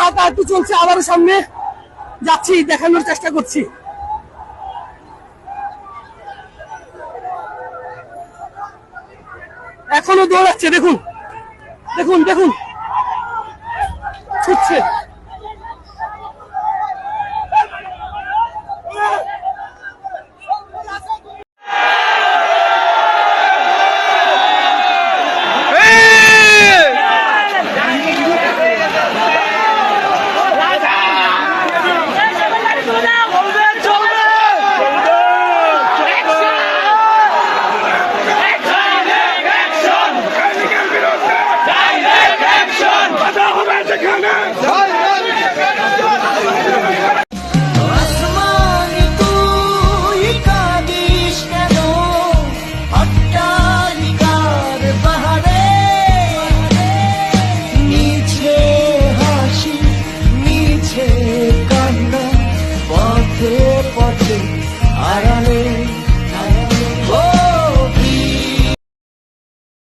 হাঁটাহাঁটি চলছে আবারও সামনে যাচ্ছি দেখানোর চেষ্টা করছি। এখনও দৌড়াচ্ছে দেখুন দেখুন দেখুন। ছুটছে।